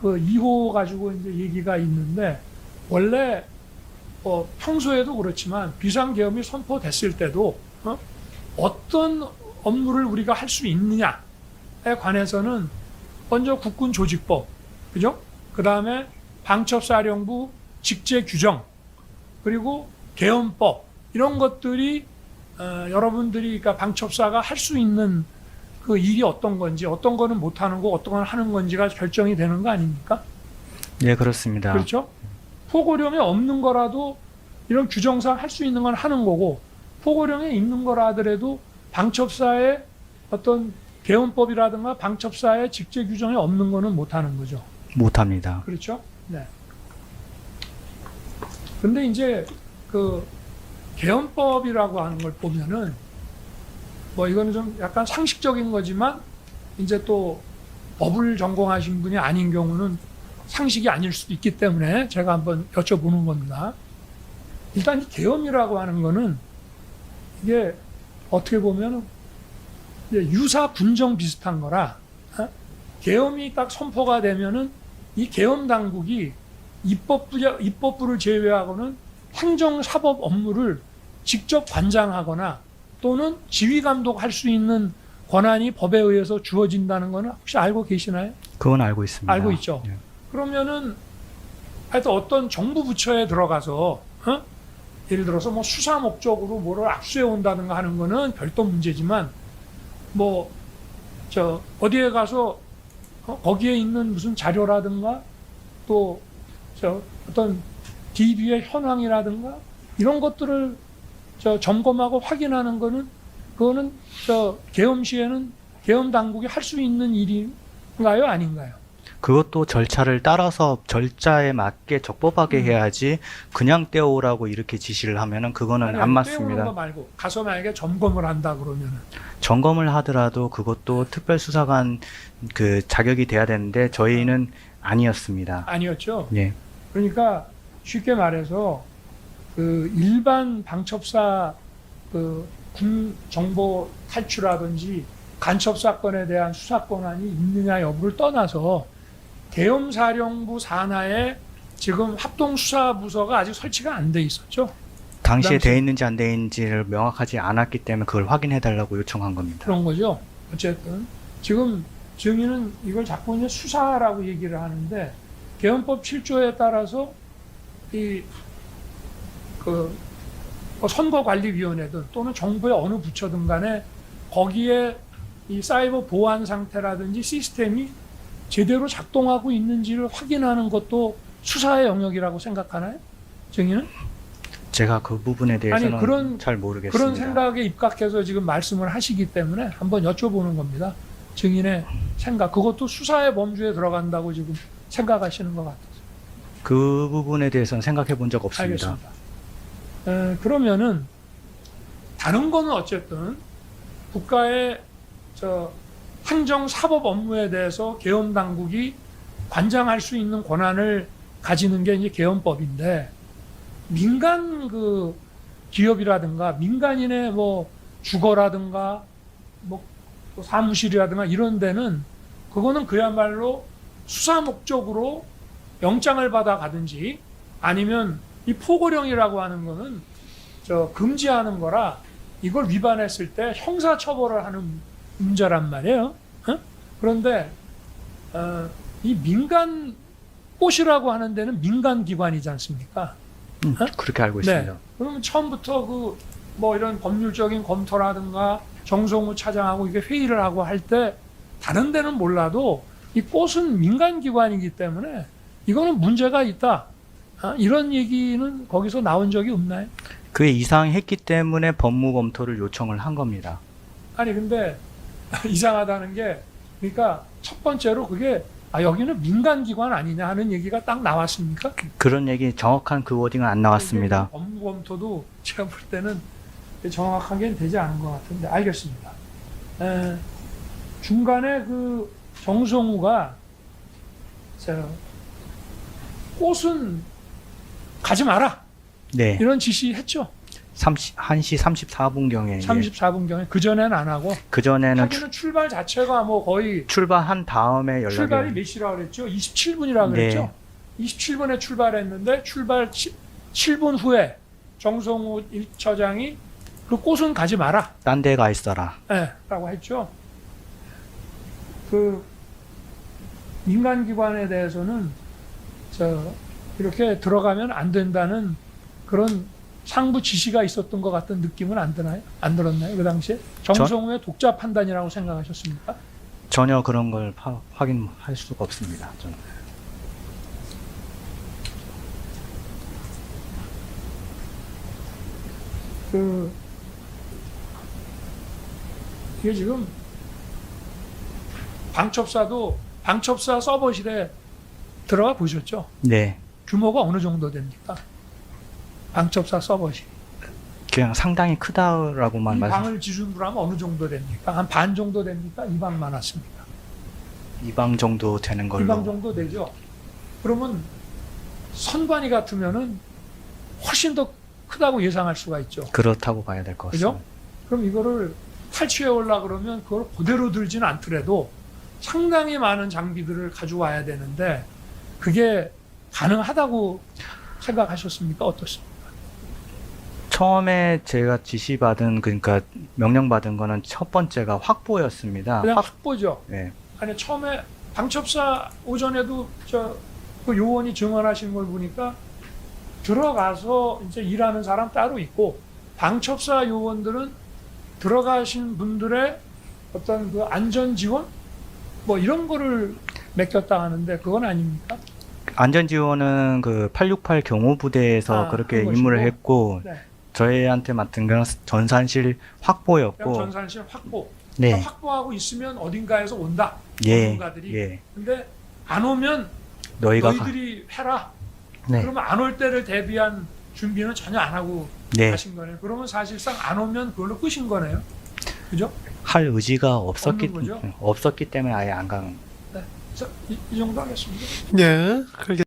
그 2호 가지고 이제 얘기가 있는데 원래 어, 평소에도 그렇지만 비상계엄이 선포됐을 때도 어? 떤 업무를 우리가 할 수 있느냐에 관해서는 먼저 국군 조직법, 그죠? 그 다음에 방첩사령부 직제 규정, 그리고 계엄법 이런 것들이 어, 여러분들이 그러니까 방첩사가 할 수 있는 그 일이 어떤 건지, 어떤 거는 못 하는 거, 어떤 건 하는 건지가 결정이 되는 거 아닙니까? 네, 그렇습니다. 그렇죠? 포고령에 없는 거라도 이런 규정상 할 수 있는 건 하는 거고 포고령에 있는 거라 하더라도 방첩사의 어떤 개헌법이라든가 방첩사의 직제 규정에 없는 거는 못 하는 거죠. 못 합니다. 그렇죠? 네. 근데 이제 그 개헌법이라고 하는 걸 보면은 뭐 이거는 좀 약간 상식적인 거지만 이제 또 법을 전공하신 분이 아닌 경우는 상식이 아닐 수도 있기 때문에 제가 한번 여쭤보는 겁니다. 일단 이 계엄이라고 하는 거는 이게 어떻게 보면 유사 군정 비슷한 거라 어? 계엄이 딱 선포가 되면은 이 계엄 당국이 입법부 입법부를 제외하고는 행정 사법 업무를 직접 관장하거나 또는 지휘 감독할 수 있는 권한이 법에 의해서 주어진다는 거는 혹시 알고 계시나요? 그건 알고 있습니다. 알고 있죠. 예. 그러면은 하여튼 어떤 정부 부처에 들어가서 어? 예를 들어서 뭐 수사 목적으로 뭐를 압수해 온다든가 하는 거는 별도 문제지만 뭐 저 어디에 가서 어? 거기에 있는 무슨 자료라든가 또 저 어떤 DB의 현황이라든가 이런 것들을 저 점검하고 확인하는 거는 그거는 저 계엄 시에는 계엄 당국이 할 수 있는 일인가요 아닌가요? 그것도 절차를 따라서 절차에 맞게 적법하게 음. 해야지 그냥 떼오라고 이렇게 지시를 하면은 그거는 아니, 안 맞습니다. 떼우는 거 말고 가서 만약에 점검을 한다 그러면은 점검을 하더라도 그것도 특별수사관 그 자격이 돼야 되는데 저희는 아니었습니다. 아니었죠. 예. 그러니까 쉽게 말해서 그 일반 방첩사 그 군 정보 탈취라든지 간첩 사건에 대한 수사 권한이 있느냐 여부를 떠나서 계엄사령부 산하에 지금 합동수사부서가 아직 설치가 안 돼 있었죠. 당시에 당시- 돼 있는지 안 돼 있는지를 명확하지 않았기 때문에 그걸 확인해 달라고 요청한 겁니다. 그런 거죠. 어쨌든 지금 증인은 이걸 자꾸 이제 수사라고 얘기를 하는데 개헌법 7조에 따라서 이 그뭐 선거관리위원회든 또는 정부의 어느 부처든 간에 거기에 이 사이버 보안 상태라든지 시스템이 제대로 작동하고 있는지를 확인하는 것도 수사의 영역이라고 생각하나요? 증인은? 제가 그 부분에 대해서는 그런- 잘 모르겠습니다. 그런 생각에 입각해서 지금 말씀을 하시기 때문에 한번 여쭤보는 겁니다. 증인의 생각. 그것도 수사의 범주에 들어간다고 지금 생각하시는 것 같아요. 그 부분에 대해서는 생각해 본 적 없습니다. 알겠습니다. 에, 그러면은 다른 거는 어쨌든 국가의 저 행정 사법 업무에 대해서 계엄 당국이 관장할 수 있는 권한을 가지는 게 이제 계엄법인데 민간 그 기업이라든가 민간인의 뭐 주거라든가 뭐또 사무실이라든가 이런 데는 그거는 그야말로 수사 목적으로 영장을 받아 가든지 아니면 이 포고령이라고 하는 거는 저 금지하는 거라 이걸 위반했을 때 형사 처벌을 하는 문제란 말이에요. 어? 그런데 어, 이 민간 꽃이라고 하는 데는 민간 기관이지 않습니까? 음, 어? 그렇게 알고 네. 있습니다. 그러면 처음부터 그 뭐 이런 법률적인 검토라든가 정성우 차장하고 이게 회의를 하고 할 때 다른 데는 몰라도 이 꽃은 민간 기관이기 때문에 이거는 문제가 있다. 아, 이런 얘기는 거기서 나온 적이 없나요? 그게 이상했기 때문에 법무 검토를 요청을 한 겁니다. 아니 근데 이상하다는 게 그러니까 첫 번째로 그게 아 여기는 민간 기관 아니냐 하는 얘기가 딱 나왔습니까? 그런 얘기 정확한 그 워딩은 안 나왔습니다. 법무 검토도 제가 볼 때는 정확하게는 되지 않은 것 같은데 알겠습니다. 에, 중간에 그 정성우가 저 꽃은 가지 마라 네. 이런 지시했죠. 30, 1시 34분경에 34분경에 그 전에는 안 하고 그 전에는 하기는 출발 자체가 뭐 거의 출발한 다음에 연락이 출발이 몇 시라 그랬죠? 27분이라 그랬죠? 27분에 출발했는데 출발 7, 분 후에 정성우 1처장이 그 꽃은 가지 마라. 딴 데 가 있어라. 예, 라고 했죠. 그 민간 기관에 대해서는 저 이렇게 들어가면 안 된다는 그런 상부 지시가 있었던 것 같은 느낌은 안 드나요? 안 들었나요? 그 당시에 정성우의 독자 판단이라고 생각하셨습니까? 전혀 그런 걸 파- 확인할 수가 없습니다. 저는. 그 이게 지금 방첩사도 방첩사 서버실에 들어가 보셨죠? 네. 규모가 어느 정도 됩니까? 방첩사 서버실. 그냥 상당히 크다라고만 이 말씀. 방을 기준으로 하면 어느 정도 됩니까? 한 반 정도 됩니까? 이 방 많았습니까? 이방 정도 되는 이 걸로. 방 정도 되죠? 그러면 선관위 같으면은 훨씬 더 크다고 예상할 수가 있죠. 그렇다고 봐야 될것 그죠? 같습니다. 그럼 이거를 탈취해 올라 그러면 그걸 그대로 들지는 않더라도 상당히 많은 장비들을 가져와야 되는데 그게 가능하다고 생각하셨습니까? 어떻습니까? 처음에 제가 지시받은 그러니까 명령받은 거는 첫 번째가 확보였습니다. 그냥 확, 확보죠. 네. 아니 처음에 방첩사 오전에도 저그 요원이 증언하신 걸 보니까 들어가서 이제 일하는 사람 따로 있고 방첩사 요원들은 들어가신 분들의 어떤 그 안전 지원 뭐 이런 거를 맡겼다 하는데 그건 아닙니까? 안전 지원은 그 868 경호부대에서 아, 그렇게 임무를 것이고. 했고 네. 저희한테 맡은 건 전산실 그냥 확보였고 전산실 확보. 네. 확보하고 있으면 어딘가에서 온다. 예. 전문가들이. 예. 근데 안 오면 너희가 가- 너희들이 해라. 네. 그러면 안 올 때를 대비한 준비는 전혀 안 하고 네. 하신 거네요. 그러면 사실상 안 오면 그걸로 끝인 거네요. 그죠? 할 의지가 없었기 없는 거죠? 없었기 때문에 아예 안 간. 자, 이, 이 정도 하겠습니다. 예, 그렇게